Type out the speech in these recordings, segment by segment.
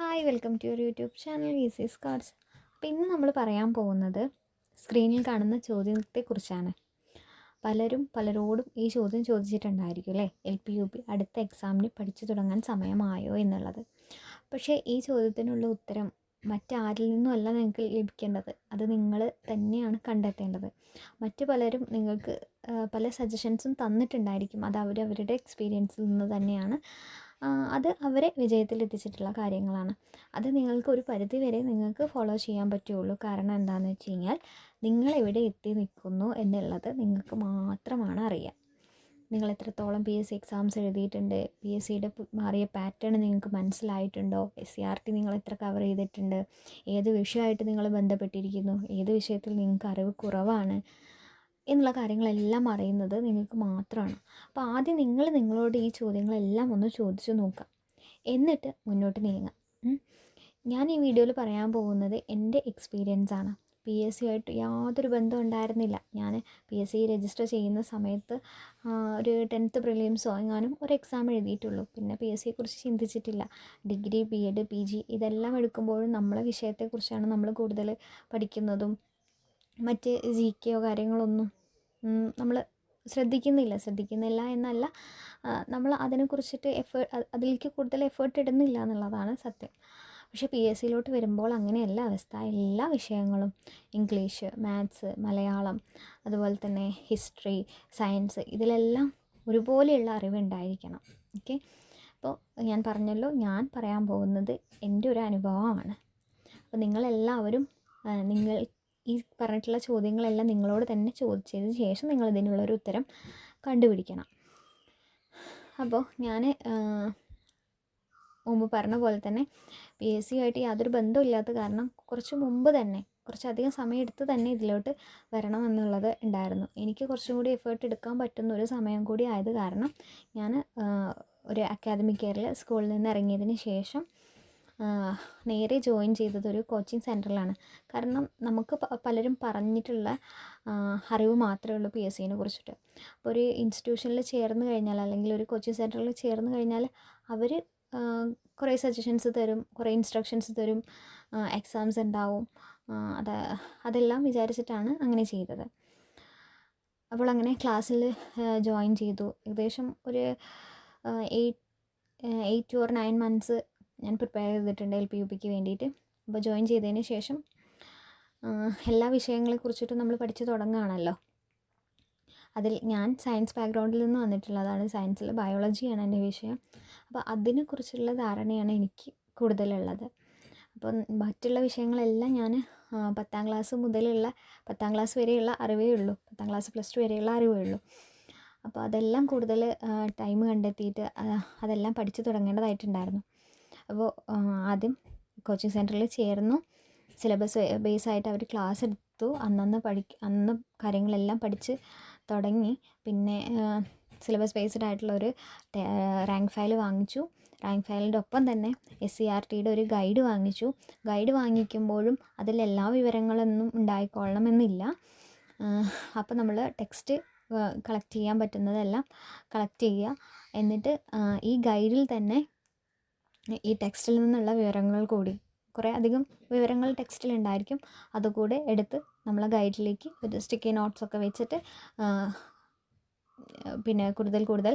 Hi welcome to your YouTube channel easy cards അപ്പോൾ ഇന്ന് നമ്മൾ പറയാൻ പോകുന്നത് സ്ക്രീനിൽ കാണുന്ന ചോദ്യത്തെക്കുറിച്ചാണ്. പലരും പലരോടും ഈ ചോദ്യം ചോദിച്ചിട്ടുണ്ടായിരിക്കും അല്ലേ? എൽ പി യു പി അടുത്ത എക്സാമിന് പഠിച്ചു തുടങ്ങാൻ സമയമായോ എന്നുള്ളത്. പക്ഷേ ഈ ചോദ്യത്തിനുള്ള ഉത്തരം മറ്റാരിൽ നിന്നുമല്ല നിങ്ങൾക്ക് ലഭിക്കേണ്ടത്. അത് നിങ്ങൾ തന്നെയാണ് കണ്ടെത്തേണ്ടത്. മറ്റു പലരും നിങ്ങൾക്ക് പല സജഷൻസും തന്നിട്ടുണ്ടായിരിക്കും. അത് അവർ അവരുടെ എക്സ്പീരിയൻസിൽ നിന്ന് തന്നെയാണ് അത് അവരെ വിജയത്തിൽ എത്തിച്ചിട്ടുള്ള കാര്യങ്ങളാണ്. അത് നിങ്ങൾക്ക് ഒരു പരിധി വരെ നിങ്ങൾക്ക് ഫോളോ ചെയ്യാൻ പറ്റുള്ളൂ. കാരണം എന്താണെന്ന് വെച്ച് കഴിഞ്ഞാൽ നിങ്ങൾ എവിടെ എത്തി നിൽക്കുന്നു എന്നുള്ളത് നിങ്ങൾക്ക് മാത്രമാണ് അറിയാം. നിങ്ങൾ എത്രത്തോളം പി എസ് സി എക്സാംസ് എഴുതിയിട്ടുണ്ട് പി എസ് സിയുടെ മാറിയ പാറ്റേൺ നിങ്ങൾക്ക് മനസ്സിലായിട്ടുണ്ടോ? എസ് സി ആർ ടി നിങ്ങൾ എത്ര കവർ ചെയ്തിട്ടുണ്ട്? ഏത് വിഷയമായിട്ട് നിങ്ങൾ ബന്ധപ്പെട്ടിരിക്കുന്നു? ഏത് വിഷയത്തിൽ നിങ്ങൾക്ക് അറിവ് കുറവാണ്? എന്നുള്ള കാര്യങ്ങളെല്ലാം അറിയുന്നത് നിങ്ങൾക്ക് മാത്രമാണ്. അപ്പോൾ ആദ്യം നിങ്ങൾ നിങ്ങളോട് ഈ ചോദ്യങ്ങളെല്ലാം ഒന്ന് ചോദിച്ചു നോക്കുക. എന്നിട്ട് മുന്നോട്ട് നീങ്ങുക. ഞാൻ ഈ വീഡിയോയിൽ പറയാൻ പോകുന്നത് എന്റെ എക്സ്പീരിയൻസ് ആണ്. പി എസ് സി ആയിട്ട് യാതൊരു ബന്ധം ഉണ്ടായിരുന്നില്ല. ഞാൻ പി എസ് സി രജിസ്റ്റർ ചെയ്യുന്ന സമയത്ത് ഒരു ടെൻത്ത് പ്രിലിയംസോ എങ്ങാനും ഒരു എക്സാം എഴുതിയിട്ടുള്ളൂ. പിന്നെ പി എസ് സിയെ കുറിച്ച് ചിന്തിച്ചിട്ടില്ല. Degree B Ed P G ഇതെല്ലാം എടുക്കുമ്പോഴും നമ്മളെ വിഷയത്തെക്കുറിച്ചാണ് നമ്മൾ കൂടുതൽ പഠിക്കുന്നതും മറ്റ് ജി കെയോ കാര്യങ്ങളൊന്നും നമ്മൾ ശ്രദ്ധിക്കുന്നില്ല ശ്രദ്ധിക്കുന്നില്ല എന്നല്ല. നമ്മൾ അതിനെക്കുറിച്ചിട്ട് എഫേർട്ട് അതിലേക്ക് കൂടുതൽ എഫേർട്ട് ഇടുന്നില്ല എന്നുള്ളതാണ് സത്യം. പക്ഷെ പി എസ് സിയിലോട്ട് വരുമ്പോൾ അങ്ങനെയല്ല അവസ്ഥ എല്ലാ വിഷയങ്ങളും ഇംഗ്ലീഷ് മാത്സ് മലയാളം അതുപോലെ തന്നെ ഹിസ്റ്ററി സയൻസ് ഇതിലെല്ലാം ഒരുപോലെയുള്ള അറിവുണ്ടായിരിക്കണം. ഓക്കെ? അപ്പോൾ ഞാൻ പറഞ്ഞല്ലോ ഞാൻ പറയാൻ പോകുന്നത് എന്റെ ഒരു അനുഭവമാണ്. അപ്പോൾ നിങ്ങളെല്ലാവരും നിങ്ങൾ ഈ പറഞ്ഞിട്ടുള്ള ചോദ്യങ്ങളെല്ലാം നിങ്ങളോട് തന്നെ ചോദിച്ചതിന് ശേഷം നിങ്ങൾ ഇതിനുള്ളൊരു ഉത്തരം കണ്ടുപിടിക്കണം. അപ്പോൾ ഞാൻ മുമ്പ് പറഞ്ഞ പോലെ തന്നെ പി എസ് സി ആയിട്ട് യാതൊരു ബന്ധമില്ലാത്ത കാരണം കുറച്ച് മുമ്പ് തന്നെ കുറച്ചധികം സമയം എടുത്ത് തന്നെ ഇതിലോട്ട് വരണം എന്നുള്ളത് ഉണ്ടായിരുന്നു. എനിക്ക് കുറച്ചും കൂടി എഫേർട്ട് എടുക്കാൻ പറ്റുന്ന ഒരു സമയം കൂടി ആയത് കാരണം ഞാൻ ഒരു അക്കാദമിക് ഇയറിൽ സ്കൂളിൽ നിന്ന് ഇറങ്ങിയതിന് ശേഷം നേരെ ജോയിൻ ചെയ്തത് ഒരു കോച്ചിങ് സെന്ററിലാണ്. കാരണം നമുക്ക് പലരും പറഞ്ഞിട്ടുള്ള അറിവ് മാത്രമേ ഉള്ളൂ പി എസ് സിനെ കുറിച്ചിട്ട്. അപ്പോൾ ഒരു ഇൻസ്റ്റിറ്റ്യൂഷനിൽ ചേർന്ന് കഴിഞ്ഞാൽ അല്ലെങ്കിൽ ഒരു കോച്ചിങ് സെന്ററിൽ ചേർന്ന് കഴിഞ്ഞാൽ അവർ കുറേ സജഷൻസ് തരും കുറേ ഇൻസ്ട്രക്ഷൻസ് തരും എക്സാംസ് ഉണ്ടാവും. അത് അതെല്ലാം വിചാരിച്ചിട്ടാണ് അങ്ങനെ ചെയ്തത്. അപ്പോൾ അങ്ങനെ ക്ലാസ്സിൽ ജോയിൻ ചെയ്തു. ഏകദേശം ഒരു eight eight or nine months ഞാൻ പ്രിപ്പയർ ചെയ്തിട്ടുണ്ട് എൽ പി യു പിക്ക് വേണ്ടിയിട്ട്. അപ്പോൾ ജോയിൻ ചെയ്തതിന് ശേഷം എല്ലാ വിഷയങ്ങളെ കുറിച്ചിട്ടും നമ്മൾ പഠിച്ചു തുടങ്ങുകയാണല്ലോ. അതിൽ ഞാൻ സയൻസ് ബാക്ക്ഗ്രൗണ്ടിൽ നിന്ന് വന്നിട്ടുള്ളതാണ് സയൻസിൽ ബയോളജിയാണ് എന്റെ വിഷയം. അപ്പോൾ അതിനെക്കുറിച്ചുള്ള ധാരണയാണ് എനിക്ക് കൂടുതലുള്ളത്. അപ്പം മറ്റുള്ള വിഷയങ്ങളെല്ലാം ഞാൻ പത്താം ക്ലാസ് മുതലുള്ള പത്താം ക്ലാസ് വരെയുള്ള അറിവേ ഉള്ളൂ. പത്താം ക്ലാസ് പ്ലസ് ടു വരെയുള്ള അറിവേ ഉള്ളൂ. അപ്പോൾ അതെല്ലാം കൂടുതൽ ടൈം കണ്ടെത്തിയിട്ട് അതെല്ലാം പഠിച്ചു തുടങ്ങേണ്ടതായിട്ടുണ്ടായിരുന്നു. അപ്പോൾ ആദ്യം കോച്ചിങ് സെന്ററിൽ ചേർന്നു. സിലബസ് ബേസ് ആയിട്ട് അവർ ക്ലാസ് എടുത്തു. അന്നന്ന് പഠി അന്ന് കാര്യങ്ങളെല്ലാം പഠിച്ച് തുടങ്ങി. പിന്നെ സിലബസ് ബേസ്ഡ് ആയിട്ടുള്ള ഒരു റാങ്ക് ഫയൽ വാങ്ങിച്ചു. റാങ്ക് ഫയലിന്റെ ഒപ്പം തന്നെ എസ് സി ആർ ടിയുടെ ഒരു ഗൈഡ് വാങ്ങിച്ചു. ഗൈഡ് വാങ്ങിക്കുമ്പോഴും അതിൽ എല്ലാ വിവരങ്ങളൊന്നും ഉണ്ടായിക്കൊള്ളണമെന്നില്ല. അപ്പോൾ നമ്മൾ ടെക്സ്റ്റ് കളക്ട് ചെയ്യാൻ പറ്റുന്നതെല്ലാം കളക്ട് ചെയ്യുക. എന്നിട്ട് ഈ ഗൈഡിൽ തന്നെ ഈ ടെക്സ്റ്റിൽ നിന്നുള്ള വിവരങ്ങൾ കൂടി. കുറേ അധികം വിവരങ്ങൾ ടെക്സ്റ്റിൽ ഉണ്ടായിരിക്കും. അതുകൂടെ എടുത്ത് നമ്മളെ ഗൈഡിലേക്ക് ഒരു സ്റ്റിക്കി നോട്ട്സ് ഒക്കെ വെച്ചിട്ട് പിന്നെ കൂടുതൽ കൂടുതൽ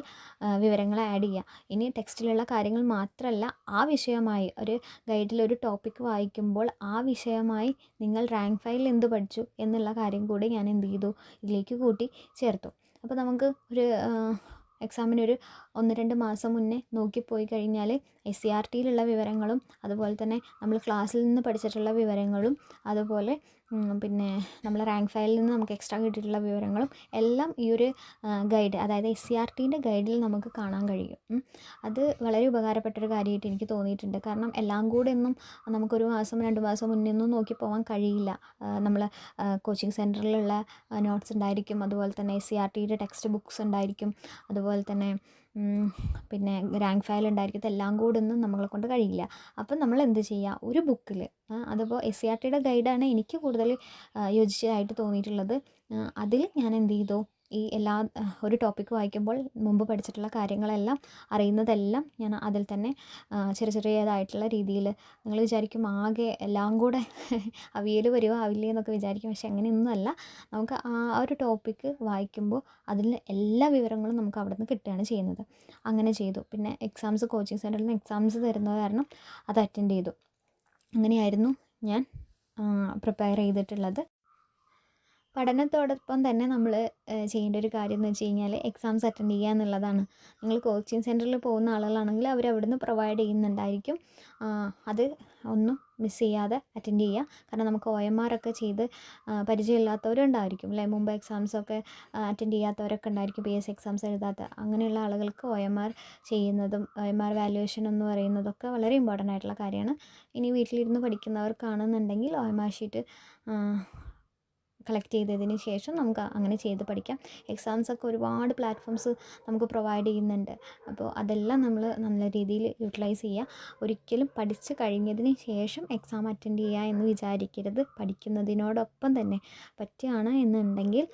വിവരങ്ങൾ ആഡ് ചെയ്യുക. ഇനി ടെക്സ്റ്റിലുള്ള കാര്യങ്ങൾ മാത്രമല്ല ആ വിഷയമായി ഒരു ഗൈഡിൽ ഒരു ടോപ്പിക്ക് വായിക്കുമ്പോൾ ആ വിഷയമായി നിങ്ങൾ റാങ്ക് ഫയലിൽ എന്ത് പഠിച്ചു എന്നുള്ള കാര്യം കൂടി ഞാൻ എന്ത് ചെയ്തു? ഇതിലേക്ക് കൂട്ടി ചേർത്തു. അപ്പോൾ നമുക്ക് ഒരു എക്സാമിന് ഒരു ഒന്ന് രണ്ട് മാസം മുന്നേ നോക്കിപ്പോയി കഴിഞ്ഞാൽ എസ് സി ആർ ടിയിലുള്ള വിവരങ്ങളും അതുപോലെ തന്നെ നമ്മൾ ക്ലാസ്സിൽ നിന്ന് പഠിച്ചിട്ടുള്ള വിവരങ്ങളും അതുപോലെ പിന്നെ നമ്മൾ റാങ്ക് ഫയലിൽ നിന്ന് നമുക്ക് എക്സ്ട്രാ കിട്ടിയിട്ടുള്ള വിവരങ്ങളും എല്ലാം ഈ ഒരു ഗൈഡ് അതായത് എസ് സി ആർ ടീന്റെ ഗൈഡിൽ നമുക്ക് കാണാൻ കഴിയും. അത് വളരെ ഉപകാരപ്പെട്ടൊരു കാര്യമായിട്ട് എനിക്ക് തോന്നിയിട്ടുണ്ട്. കാരണം എല്ലാം കൂടെ ഒന്നും നമുക്കൊരു മാസം രണ്ട് മാസം മുന്നേ ഒന്നും നോക്കി പോകാൻ കഴിയില്ല. നമ്മൾ കോച്ചിങ് സെന്ററിലുള്ള നോട്ട്സ് ഉണ്ടായിരിക്കും. അതുപോലെ തന്നെ എസ് സി ആർ ടിയുടെ ടെക്സ്റ്റ് ബുക്സ് ഉണ്ടായിരിക്കും. അതുപോലെ തന്നെ പിന്നെ റാങ്ക് ഫയൽ ഉണ്ടായിരിക്കും. എല്ലാം കൂടെ ഒന്നും നമ്മളെ കൊണ്ട് കഴിയില്ല. അപ്പം നമ്മൾ എന്ത് ചെയ്യുക ഒരു ബുക്കിൽ അതിപ്പോൾ എസ് സി ആർ ടിയുടെ ഗൈഡാണ് എനിക്ക് കൂടുതൽ യോജിച്ചതായിട്ട് തോന്നിയിട്ടുള്ളത്. അതിൽ ഞാൻ എന്ത് ചെയ്തു? ഈ എല്ലാ ഒരു ടോപ്പിക്ക് വായിക്കുമ്പോൾ മുമ്പ് പഠിച്ചിട്ടുള്ള കാര്യങ്ങളെല്ലാം അറിയുന്നതെല്ലാം ഞാൻ അതിൽ തന്നെ ചെറിയ ചെറിയതായിട്ടുള്ള രീതിയിൽ നിങ്ങൾ വിചാരിക്കും ആകെ എല്ലാം കൂടെ അവിയൽ വരുമോ ആവില്ലേ എന്നൊക്കെ വിചാരിക്കും. പക്ഷെ അങ്ങനെയൊന്നുമല്ല. നമുക്ക് ആ ഒരു ടോപ്പിക്ക് വായിക്കുമ്പോൾ അതിൽ എല്ലാ വിവരങ്ങളും നമുക്ക് അവിടെ നിന്ന് കിട്ടുകയാണ് ചെയ്യുന്നത്. അങ്ങനെ ചെയ്തു. പിന്നെ എക്സാംസ് കോച്ചിങ് സെന്ററിൽ നിന്ന് എക്സാംസ് തരുന്നത് കാരണം അത് അറ്റൻഡ് ചെയ്തു. അങ്ങനെയായിരുന്നു ഞാൻ പ്രിപ്പയർ ചെയ്തിട്ടുള്ളത്. പഠനത്തോടൊപ്പം തന്നെ നമ്മൾ ചെയ്യേണ്ട ഒരു കാര്യം എന്ന് വെച്ച് കഴിഞ്ഞാൽ എക്സാംസ് അറ്റൻഡ് ചെയ്യുക എന്നുള്ളതാണ്. നിങ്ങൾ കോച്ചിങ് സെന്ററിൽ പോകുന്ന ആളുകളാണെങ്കിൽ അവർ അവിടുന്ന് പ്രൊവൈഡ് ചെയ്യുന്നുണ്ടായിരിക്കും. അത് ഒന്നും മിസ് ചെയ്യാതെ അറ്റൻഡ് ചെയ്യുക. കാരണം നമുക്ക് ഒ എം ആർ ഒക്കെ ചെയ്ത് പരിചയമില്ലാത്തവരുണ്ടായിരിക്കും അല്ലെ? മുമ്പ് എക്സാംസൊക്കെ അറ്റൻഡ് ചെയ്യാത്തവരൊക്കെ ഉണ്ടായിരിക്കും പി എസ് എക്സാംസ് എഴുതാത്ത. അങ്ങനെയുള്ള ആളുകൾക്ക് ഒ എം ആർ ചെയ്യുന്നതും ഒ എം ആർ വാല്യുവേഷൻ എന്ന് പറയുന്നതൊക്കെ വളരെ ഇമ്പോർട്ടന്റ് ആയിട്ടുള്ള കാര്യമാണ്. ഇനി വീട്ടിലിരുന്ന് പഠിക്കുന്നവർക്കാണെന്നുണ്ടെങ്കിൽ O M R sheet collect ചെയ്തതിന് ശേഷം നമുക്ക് അങ്ങനെ ചെയ്ത് പഠിക്കാം. എക്സാംസ് ഒക്കെ ഒരുപാട് പ്ലാറ്റ്ഫോംസ് നമുക്ക് പ്രൊവൈഡ് ചെയ്യുന്നുണ്ട്. അപ്പോൾ അതെല്ലാം നമ്മൾ നല്ല രീതിയിൽ യൂട്ടിലൈസ് ചെയ്യുക. ഒരിക്കലും പഠിച്ച് കഴിഞ്ഞതിന് ശേഷം എക്സാം അറ്റൻഡ് ചെയ്യുക എന്ന് വിചാരിക്കരുത്. പഠിക്കുന്നതിനോടൊപ്പം തന്നെ പറ്റുകയാണ് എന്നുണ്ടെങ്കിൽ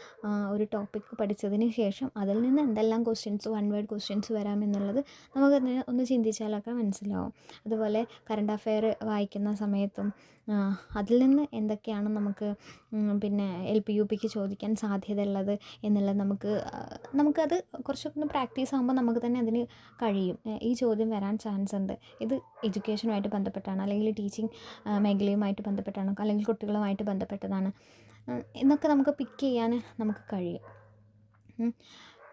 ഒരു ടോപ്പിക്ക് പഠിച്ചതിന് ശേഷം അതിൽ നിന്ന് എന്തെല്ലാം ക്വസ്റ്റ്യൻസ് വൺ വേർഡ് ക്വസ്റ്റ്യൻസ് വരാമെന്നുള്ളത് നമുക്ക് ഒന്ന് ചിന്തിച്ചാലൊക്കെ മനസ്സിലാവും. അതുപോലെ കറണ്ട് അഫെയർ വായിക്കുന്ന സമയത്തും അതിൽ നിന്ന് എന്തൊക്കെയാണ് നമുക്ക് പിന്നെ എൽ പി യു പിക്ക് ചോദിക്കാൻ സാധ്യതയുള്ളത് എന്നുള്ളത് നമുക്ക് നമുക്കത് കുറച്ചൊക്കെ ഒന്ന് പ്രാക്ടീസ് ആകുമ്പോൾ നമുക്ക് തന്നെ അതിന് കഴിയും. ഈ ചോദ്യം വരാൻ ചാൻസ് ഉണ്ട്. ഇത് എഡ്യൂക്കേഷനുമായിട്ട് ബന്ധപ്പെട്ടാണ് അല്ലെങ്കിൽ ടീച്ചിങ് മേഖലയുമായിട്ട് ബന്ധപ്പെട്ടാണ് അല്ലെങ്കിൽ കുട്ടികളുമായിട്ട് ബന്ധപ്പെട്ടതാണ്. എന്നൊക്കെ നമുക്ക് പിക്ക് ചെയ്യാൻ നമുക്ക് കഴിയും.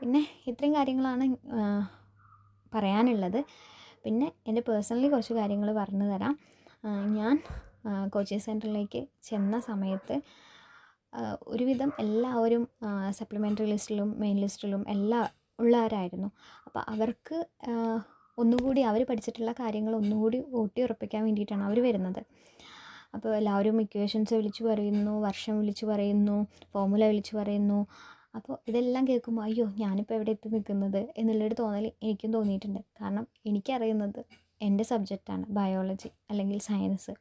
പിന്നെ ഇത്രയും കാര്യങ്ങളാണ് പറയാനുള്ളത്. പിന്നെ എന്റെ പേഴ്സണലി കുറച്ച് കാര്യങ്ങൾ പറഞ്ഞു തരാം. ഞാൻ കോച്ചിങ് സെന്ററിലേക്ക് ചെന്ന സമയത്ത് ഒരുവിധം എല്ലാവരും സപ്ലിമെന്ററി ലിസ്റ്റിലും മെയിൻ ലിസ്റ്റിലും എല്ലാം ഉള്ളവരായിരുന്നു. അപ്പോൾ അവർക്ക് ഒന്നുകൂടി അവർ പഠിച്ചിട്ടുള്ള കാര്യങ്ങൾ ഒന്നുകൂടി ഊട്ടി ഉറപ്പിക്കാൻ വേണ്ടിയിട്ടാണ് അവർ വരുന്നത്. അപ്പോൾ എല്ലാവരും ഇക്വേഷൻസ് വിളിച്ചു പറയുന്നു വർഷം വിളിച്ചു പറയുന്നു ഫോമുല വിളിച്ചു പറയുന്നു. അപ്പോൾ ഇതെല്ലാം കേൾക്കുമ്പോൾ അയ്യോ ഞാനിപ്പോൾ എവിടെ എത്തി നിൽക്കുന്നത്? എന്നുള്ളൊരു തോന്നൽ എനിക്കും തോന്നിയിട്ടുണ്ട്. കാരണം എനിക്കറിയുന്നത് എന്റെ സബ്ജക്റ്റാണ് ബയോളജി അല്ലെങ്കിൽ സയൻസ്.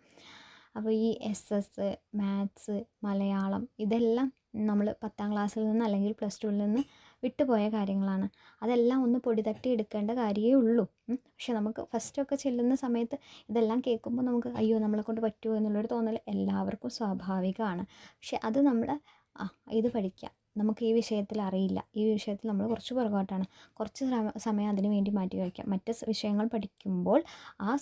അപ്പോൾ ഈ എസ് എസ് മാത്സ് മലയാളം ഇതെല്ലാം നമ്മൾ പത്താം ക്ലാസ്സിൽ നിന്ന് അല്ലെങ്കിൽ പ്ലസ് ടുവിൽ നിന്ന് വിട്ടുപോയ കാര്യങ്ങളാണ്. അതെല്ലാം ഒന്ന് പൊടി തട്ടി എടുക്കേണ്ട കാര്യമേ ഉള്ളൂ. പക്ഷെ നമുക്ക് ഫസ്റ്റൊക്കെ ചെല്ലുന്ന സമയത്ത് ഇതെല്ലാം കേൾക്കുമ്പോൾ നമുക്ക് അയ്യോ നമ്മളെ കൊണ്ട് പറ്റുമോ എന്നുള്ളൊരു തോന്നൽ എല്ലാവർക്കും സ്വാഭാവികമാണ്. പക്ഷെ അത് നമ്മൾ ആ ഇത് പഠിക്കാം. നമുക്ക് ഈ വിഷയത്തിൽ അറിയില്ല. ഈ വിഷയത്തിൽ നമ്മൾ കുറച്ച് പുറകോട്ടാണ്. കുറച്ച് സമയം അതിനു വേണ്ടി മാറ്റി വയ്ക്കാം. മറ്റ് വിഷയങ്ങൾ പഠിക്കുമ്പോൾ ആ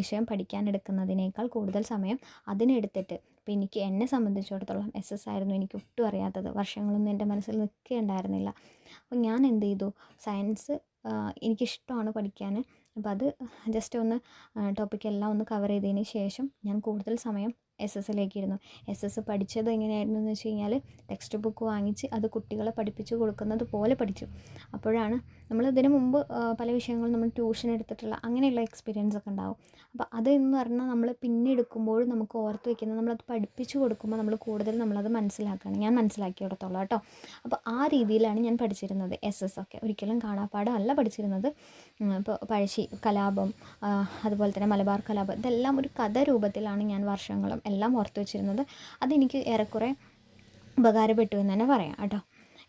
വിഷയം പഠിക്കാൻ എടുക്കുന്നതിനേക്കാൾ കൂടുതൽ സമയം അതിനെടുത്തിട്ട് ഇപ്പോൾ എനിക്ക് എന്നെ സംബന്ധിച്ചിടത്തോളം എസ് എസ് ആയിരുന്നു എനിക്ക് ഒട്ടും അറിയാത്തത്. വർഷങ്ങളൊന്നും എന്റെ മനസ്സിൽ നിൽക്കുകയുണ്ടായിരുന്നില്ല അപ്പോൾ ഞാൻ എന്ത് ചെയ്തു? സയൻസ് എനിക്കിഷ്ടമാണ് പഠിക്കാൻ. അപ്പോൾ അത് ജസ്റ്റ് ഒന്ന് ടോപ്പിക്കെല്ലാം ഒന്ന് കവർ ചെയ്തതിന് ശേഷം ഞാൻ കൂടുതൽ സമയം എസ് എസ് ഇരുന്നു എസ് എസ് പഠിച്ചത് എങ്ങനെയായിരുന്നു എന്ന് വെച്ച് കഴിഞ്ഞാൽ ടെക്സ്റ്റ് ബുക്ക് വാങ്ങിച്ച് അത് കുട്ടികളെ പഠിപ്പിച്ച് കൊടുക്കുന്നത് പോലെ പഠിച്ചു. അപ്പോഴാണ് നമ്മൾ ഇതിന് മുമ്പ് പല വിഷയങ്ങളും നമ്മൾ ട്യൂഷൻ എടുത്തിട്ടുള്ള അങ്ങനെയുള്ള എക്സ്പീരിയൻസ് ഒക്കെ ഉണ്ടാവും. അപ്പോൾ അത് എന്ന് പറഞ്ഞാൽ നമ്മൾ പിന്നെ എടുക്കുമ്പോൾ നമുക്ക് ഓർത്ത് വയ്ക്കുന്നത് നമ്മളത് പഠിപ്പിച്ചു കൊടുക്കുമ്പോൾ നമ്മൾ കൂടുതൽ നമ്മളത് മനസ്സിലാക്കുകയാണ് ഞാൻ മനസ്സിലാക്കിയെടുത്തോളാം കേട്ടോ. അപ്പോൾ ആ രീതിയിലാണ് ഞാൻ പഠിച്ചിരുന്നത്. എസ് എസ് ഒക്കെ. ഒരിക്കലും കാണാപ്പാടം അല്ല പഠിച്ചിരുന്നത്. ഇപ്പോൾ പഴശ്ശി കലാപം അതുപോലെ തന്നെ മലബാർ കലാപം ഇതെല്ലാം ഒരു കഥ രൂപത്തിലാണ് ഞാൻ വർഷങ്ങളും എല്ലാം ഓർത്ത് വെച്ചിരുന്നത്. അതെനിക്ക് ഏറെക്കുറെ ഉപകാരപ്പെട്ടു എന്ന് തന്നെ പറയാം കേട്ടോ.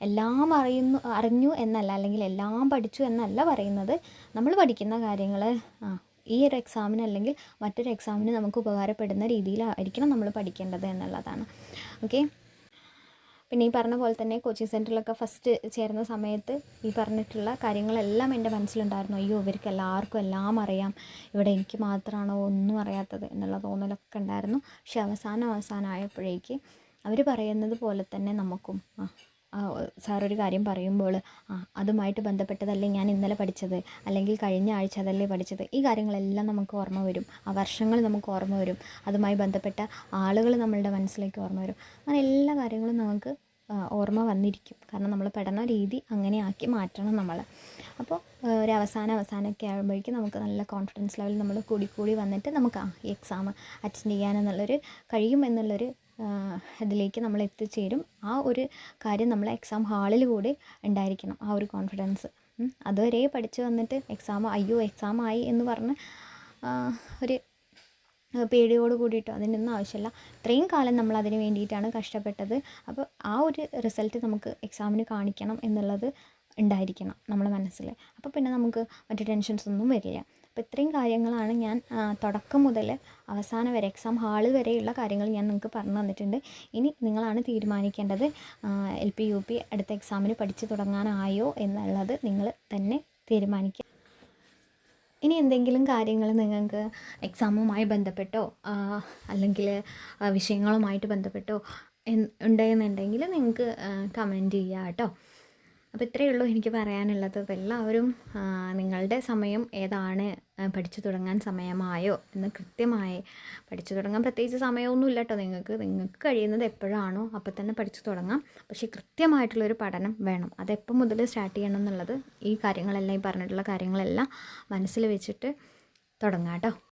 എല്ലാം അറിയുന്നു അറിഞ്ഞു എന്നല്ല അല്ലെങ്കിൽ എല്ലാം പഠിച്ചു എന്നല്ല പറയുന്നത് നമ്മൾ പഠിക്കുന്ന കാര്യങ്ങൾ ആ ഈ ഒരു എക്സാമിന് അല്ലെങ്കിൽ മറ്റൊരു എക്സാമിന് നമുക്ക് ഉപകാരപ്പെടുന്ന രീതിയിലായിരിക്കണം നമ്മൾ പഠിക്കേണ്ടത് എന്നുള്ളതാണ്. ഓക്കെ പിന്നെ ഈ പറഞ്ഞ പോലെ തന്നെ കോച്ചിങ് സെന്ററിലൊക്കെ ഫസ്റ്റ് ചേർന്ന സമയത്ത് ഈ പറഞ്ഞിട്ടുള്ള കാര്യങ്ങളെല്ലാം എന്റെ മനസ്സിലുണ്ടായിരുന്നു. അയ്യോ ഇവർക്ക് എല്ലാവർക്കും എല്ലാം അറിയാം. ഇവിടെ എനിക്ക് മാത്രമാണോ ഒന്നും അറിയാത്തത് എന്നുള്ള തോന്നലൊക്കെ ഉണ്ടായിരുന്നു. പക്ഷെ അവസാനം അവസാനമായപ്പോഴേക്ക് അവർ പറയുന്നത് പോലെ തന്നെ നമുക്കും സാർ ഒരു കാര്യം പറയുമ്പോൾ ആ അതുമായിട്ട് ബന്ധപ്പെട്ടതല്ലേ ഞാൻ ഇന്നലെ പഠിച്ചത്? അല്ലെങ്കിൽ കഴിഞ്ഞ ആഴ്ച അതല്ലേ പഠിച്ചത്? ഈ കാര്യങ്ങളെല്ലാം നമുക്ക് ഓർമ്മ വരും. ആ വർഷങ്ങൾ നമുക്ക് ഓർമ്മ വരും. അതുമായി ബന്ധപ്പെട്ട ആളുകൾ നമ്മളുടെ മനസ്സിലേക്ക് ഓർമ്മ വരും. അങ്ങനെ എല്ലാ കാര്യങ്ങളും നമുക്ക് ഓർമ്മ വന്നിരിക്കും. കാരണം നമ്മൾ പഠന രീതി അങ്ങനെ ആക്കി മാറ്റണം നമ്മൾ. അപ്പോൾ ഒരു അവസാനം അവസാനമൊക്കെ ആകുമ്പോഴേക്കും നമുക്ക് നല്ല കോൺഫിഡൻസ് ലെവൽ നമ്മൾ കൂടി കൂടി വന്നിട്ട് നമുക്ക് ആ എക്സാം അറ്റൻഡ് ചെയ്യാനെന്നുള്ളൊരു കഴിയും എന്നുള്ളൊരു ഇതിലേക്ക് നമ്മൾ എത്തിച്ചേരും. ആ ഒരു കാര്യം നമ്മൾ എക്സാം ഹാളിൽ കൂടി ഉണ്ടായിരിക്കണം. ആ ഒരു കോൺഫിഡൻസ് അതുവരെ പഠിച്ചു വന്നിട്ട് എക്സാം അയ്യോ എക്സാം ആയി എന്ന് പറഞ്ഞ് ഒരു പേടിയോട് കൂടിയിട്ടോ അതിനൊന്നും ആവശ്യമില്ല ഇത്രയും കാലം നമ്മൾ അതിന് വേണ്ടിയിട്ടാണ് കഷ്ടപ്പെട്ടത്. അപ്പോൾ ആ ഒരു റിസൾട്ട് നമുക്ക് എക്സാമിന് കാണിക്കണം എന്നുള്ളത് ഉണ്ടായിരിക്കണം നമ്മുടെ മനസ്സിൽ. അപ്പോൾ പിന്നെ നമുക്ക് മറ്റു ടെൻഷൻസ് ഒന്നും വരില്ല. അപ്പോൾ ഇത്രയും കാര്യങ്ങളാണ് ഞാൻ തുടക്കം മുതൽ അവസാനം വരെ എക്സാം ഹാൾ വരെയുള്ള കാര്യങ്ങൾ ഞാൻ നിങ്ങൾക്ക് പറഞ്ഞു തന്നിട്ടുണ്ട്. ഇനി നിങ്ങളാണ് തീരുമാനിക്കേണ്ടത് എൽ പി യു പി അടുത്ത എക്സാമിന് പഠിച്ചു തുടങ്ങാനായോ എന്നുള്ളത് നിങ്ങൾ തന്നെ തീരുമാനിക്കുക. ഇനി എന്തെങ്കിലും കാര്യങ്ങൾ നിങ്ങൾക്ക് എക്സാമുമായി ബന്ധപ്പെട്ടോ അല്ലെങ്കിൽ വിഷയങ്ങളുമായിട്ട് ബന്ധപ്പെട്ടോ ഉണ്ടെന്നുണ്ടെങ്കിൽ നിങ്ങൾക്ക് കമന്റ് ചെയ്യുക കേട്ടോ. അപ്പോൾ ഇത്രയേ ഉള്ളൂ എനിക്ക് പറയാനുള്ളത്. അപ്പോൾ എല്ലാവരും നിങ്ങളുടെ സമയം ഏതാണ്? പഠിച്ചു തുടങ്ങാൻ സമയമായോ? എന്ന് കൃത്യമായി പഠിച്ചു തുടങ്ങാൻ പ്രത്യേകിച്ച് സമയമൊന്നുമില്ല കേട്ടോ നിങ്ങൾക്ക് നിങ്ങൾക്ക് കഴിയുന്നത് എപ്പോഴാണോ അപ്പോൾ തന്നെ പഠിച്ചു തുടങ്ങാം. പക്ഷേ കൃത്യമായിട്ടുള്ളൊരു പഠനം വേണം. അത് എപ്പോൾ മുതൽ സ്റ്റാർട്ട് ചെയ്യണം എന്നുള്ളത് ഈ കാര്യങ്ങളെല്ലാം ഈ പറഞ്ഞിട്ടുള്ള കാര്യങ്ങളെല്ലാം മനസ്സിൽ വെച്ചിട്ട് തുടങ്ങാം കേട്ടോ